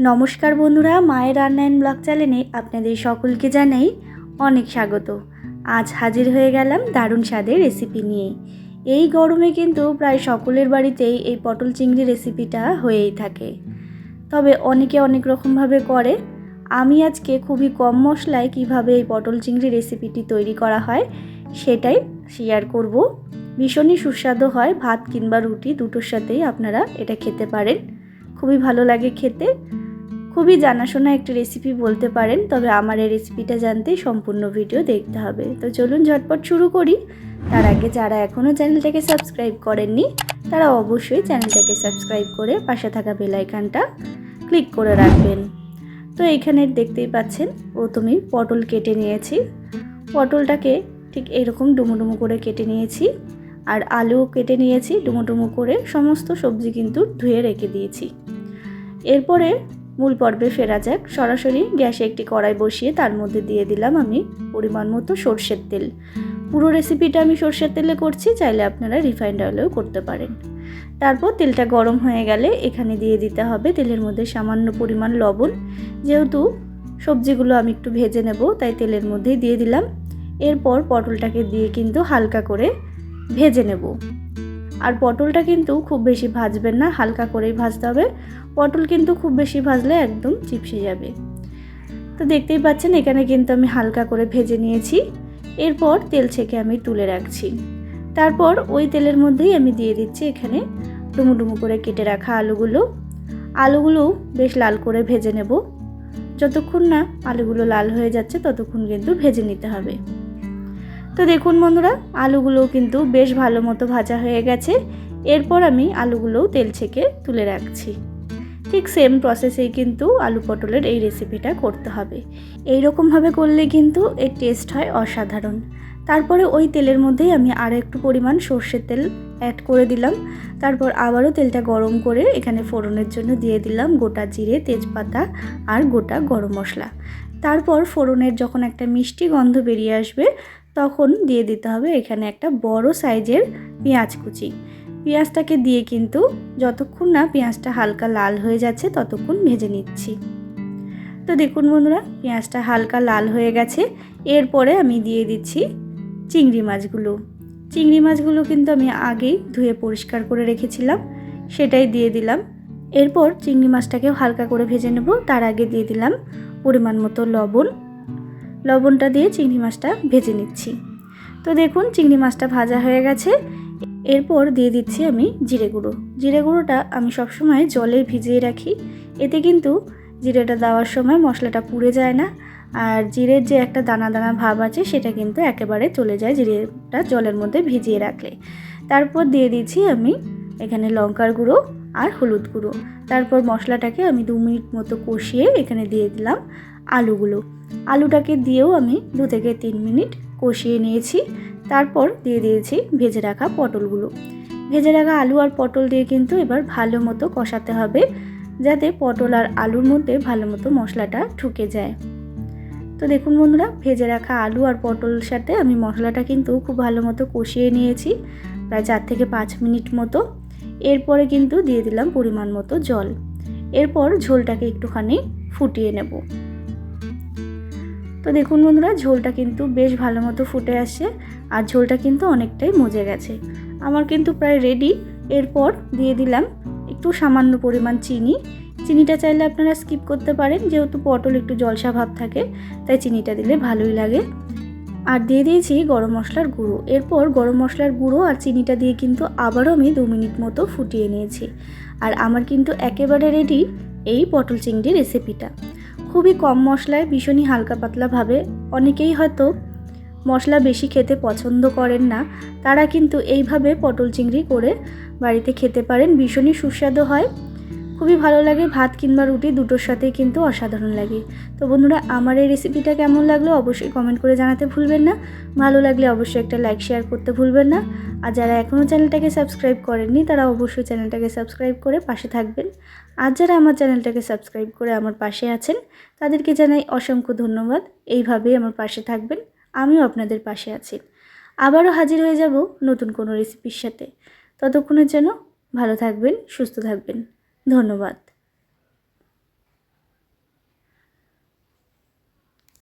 নমস্কার বন্ধুরা, মায়ের রান্নায়ন ব্লগ চ্যানেলে আপনাদের সকলকে জানাই অনেক স্বাগত। আজ হাজির হয়ে গেলাম দারুণ স্বাদের রেসিপি নিয়ে। এই গরমে কিন্তু প্রায় সকলের বাড়িতেই এই পটল চিংড়ি রেসিপিটা হয়েই থাকে। তবে অনেকে অনেক রকমভাবে করে। আমি আজকে খুবই কম মশলায় কীভাবে এই পটল চিংড়ি রেসিপিটি তৈরি করা হয় সেটাই শেয়ার করব। ভীষণই সুস্বাদু হয়, ভাত কিংবা রুটি দুটোর সাথেই আপনারা এটা খেতে পারেন। খুবই ভালো লাগে খেতে। খুবই জানাশোনা একটি রেসিপি বলতে পারেন, তবে আমার এই রেসিপিটা জানতে সম্পূর্ণ ভিডিও দেখতে হবে। তো চলুন ঝটপট শুরু করি। তার আগে যারা এখনও চ্যানেলটাকে সাবস্ক্রাইব করেননি, তারা অবশ্যই চ্যানেলটাকে সাবস্ক্রাইব করে পাশে থাকা বেলাইকানটা ক্লিক করে রাখবেন। তো এইখানে দেখতেই পাচ্ছেন, প্রথমেই পটল কেটে নিয়েছি। পটলটাকে ঠিক এরকম ডুমো ডুমো করে কেটে নিয়েছি, আর আলুও কেটে নিয়েছি ডুমো ডুমো করে সমস্ত সবজি কিন্তু ধুয়ে রেখে দিয়েছি। এরপরে মূল পর্বে ফেরা যাক। সরাসরি গ্যাসে একটি কড়াই বসিয়ে তার মধ্যে দিয়ে দিলাম আমি পরিমাণ মতো সর্ষের তেল। পুরো রেসিপিটা আমি সর্ষের তেলে করছি, চাইলে আপনারা রিফাইন্ড অয়েলেও করতে পারেন। তারপর তেলটা গরম হয়ে গেলে এখানে দিয়ে দিতে হবে তেলের মধ্যে সামান্য পরিমাণ লবণ। যেহেতু সবজিগুলো আমি একটু ভেজে নেব, তাই তেলের মধ্যেই দিয়ে দিলাম। এরপর পটলটাকে দিয়ে কিন্তু হালকা করে ভেজে নেব। আর পটলটা কিন্তু খুব বেশি ভাজবেন না, হালকা করেই ভাজতে হবে। পটল কিন্তু খুব বেশি ভাজলে একদম চিপসে যাবে। তো দেখতেই পাচ্ছেন, এখানে কিন্তু আমি হালকা করে ভেজে নিয়েছি। এরপর তেল ছেঁকে আমি তুলে রাখছি। তারপর ওই তেলের মধ্যেই আমি দিয়ে দিচ্ছি এখানে ডুমু ডুমু করে কেটে রাখা আলুগুলো। আলুগুলো বেশ লাল করে ভেজে নেব। যতক্ষণ না আলুগুলো লাল হয়ে যাচ্ছে, ততক্ষণ কিন্তু ভেজে নিতে হবে। তো দেখুন বন্ধুরা, আলুগুলোও কিন্তু বেশ ভালো মতো ভাজা হয়ে গেছে। এরপর আমি আলুগুলোও তেল ছেঁকে তুলে রাখছি। ঠিক সেম প্রসেসেই কিন্তু আলু পটলের এই রেসিপিটা করতে হবে। এই রকমভাবে করলে কিন্তু এর টেস্ট হয় অসাধারণ। তারপরে ওই তেলের মধ্যেই আমি আরও একটু পরিমাণ সর্ষের তেল অ্যাড করে দিলাম। তারপর আবারও তেলটা গরম করে এখানে ফোড়নের জন্য দিয়ে দিলাম গোটা জিরে, তেজপাতা আর গোটা গরম মশলা। তারপর ফোড়নের যখন একটা মিষ্টি গন্ধ বেরিয়ে আসবে তখন দিয়ে দিতে হবে এখানে একটা বড় সাইজের পেঁয়াজ কুচি। পেঁয়াজটাকে দিয়ে কিন্তু যতক্ষণ না পেঁয়াজটা হালকা লাল হয়ে যাচ্ছে ততক্ষণ ভেজে নিচ্ছি। তো দেখুন বন্ধুরা, পেঁয়াজটা হালকা লাল হয়ে গেছে। এরপরে আমি দিয়ে দিচ্ছি চিংড়ি মাছগুলো। চিংড়ি মাছগুলো কিন্তু আমি আগেই ধুয়ে পরিষ্কার করে রেখেছিলাম, সেটাই দিয়ে দিলাম। এরপর চিংড়ি মাছটাকেও হালকা করে ভেজে নেব। তার আগে দিয়ে দিলাম পরিমাণ মতো লবণ। লবণটা দিয়ে চিংড়ি মাছটা ভেজে নিচ্ছি। তো দেখুন, চিংড়ি মাছটা ভাজা হয়ে গেছে। এরপর দিয়ে দিচ্ছি আমি জিরে গুঁড়ো। জিরে গুঁড়োটা আমি সবসময় জলে ভিজিয়ে রাখি। এতে কিন্তু জিরেটা দেওয়ার সময় মশলাটা পুড়ে যায় না। আর জিরের যে একটা দানা দানা ভাব আছে, সেটা কিন্তু একেবারে চলে যায় জিরেটা জলের মধ্যে ভিজিয়ে রাখলে। তারপর দিয়ে দিচ্ছি আমি এখানে লঙ্কার গুঁড়ো আর হলুদ গুঁড়ো। তারপর মশলাটাকে আমি দু মিনিট মতো কষিয়ে এখানে দিয়ে দিলাম আলুগুলো। আলুটাকে দিয়েও আমি দু থেকে তিন মিনিট কষিয়ে নিয়েছি। তারপর দিয়ে দিয়েছি ভেজে রাখা পটলগুলো। ভেজে রাখা আলু আর পটল দিয়ে কিন্তু এবার ভালো মতো কষাতে হবে, যাতে পটল আর আলুর মধ্যে ভালো মতো মশলাটা ঢুকে যায়। তো দেখুন বন্ধুরা, ভেজে রাখা আলু আর পটল সাথে আমি মশলাটা কিন্তু খুব ভালো মতো কষিয়ে নিয়েছি, প্রায় চার থেকে পাঁচ মিনিট মতো। এরপরে কিন্তু দিয়ে দিলাম পরিমাণ মতো জল। এরপর ঝোলটাকে একটুখানি ফুটিয়ে নেব। তো দেখুন বন্ধুরা, ঝোলটা কিন্তু বেশ ভালো মতো ফুটে আসছে আর ঝোলটা কিন্তু অনেকটাই মজে গেছে। আমার কিন্তু প্রায় রেডি এরপর দিয়ে দিলাম একটু সামান্য পরিমাণ চিনি। চিনিটা চাইলে আপনারা স্কিপ করতে পারেন, যেহেতু পটল একটু জলসা ভাব থাকে, তাই চিনিটা দিলে ভালোই লাগে। আর দিয়ে দিয়েছি গরম মশলার গুঁড়ো। এরপর গরম মশলার গুঁড়ো আর চিনিটা দিয়ে কিন্তু আবারও আমি দু মিনিট মতো ফুটিয়ে নিয়েছি। আর আমার কিন্তু একেবারে রেডি এই পটল চিংড়ি রেসিপিটা খুবই কম মশলায় ভীষণই হালকা পাতলাভাবে অনেকেই হয়তো মশলা বেশি খেতে পছন্দ করেন না। তারা কিন্তু এইভাবে পটল চিংড়ি করে বাড়িতে খেতে পারেন। ভীষণই সুস্বাদু হয়। খুবই ভালো লাগে ভাত কিংবা রুটি দুটোর সাথেই কিন্তু অসাধারণ লাগে। তো বন্ধুরা, আমার এই রেসিপিটা কেমন লাগল অবশ্যই কমেন্ট করে জানাতে ভুলবেন না। ভালো লাগলে অবশ্যই একটা লাইক শেয়ার করতে ভুলবেন না। আর যারা এখনও চ্যানেলটাকে সাবস্ক্রাইব করেননি, তারা অবশ্যই চ্যানেলটাকে সাবস্ক্রাইব করে পাশে থাকবেন। আর যারা আমার চ্যানেলটাকে সাবস্ক্রাইব করে আমার পাশে আছেন, তাদেরকে জানাই অসংখ্য ধন্যবাদ। এইভাবেই আমার পাশে থাকবেন, আমিও আপনাদের পাশে আছি। আবারও হাজির হয়ে যাব নতুন কোনো রেসিপির সাথে। ততক্ষণের জন্য ভালো থাকবেন, সুস্থ থাকবেন। ধন্যবাদ।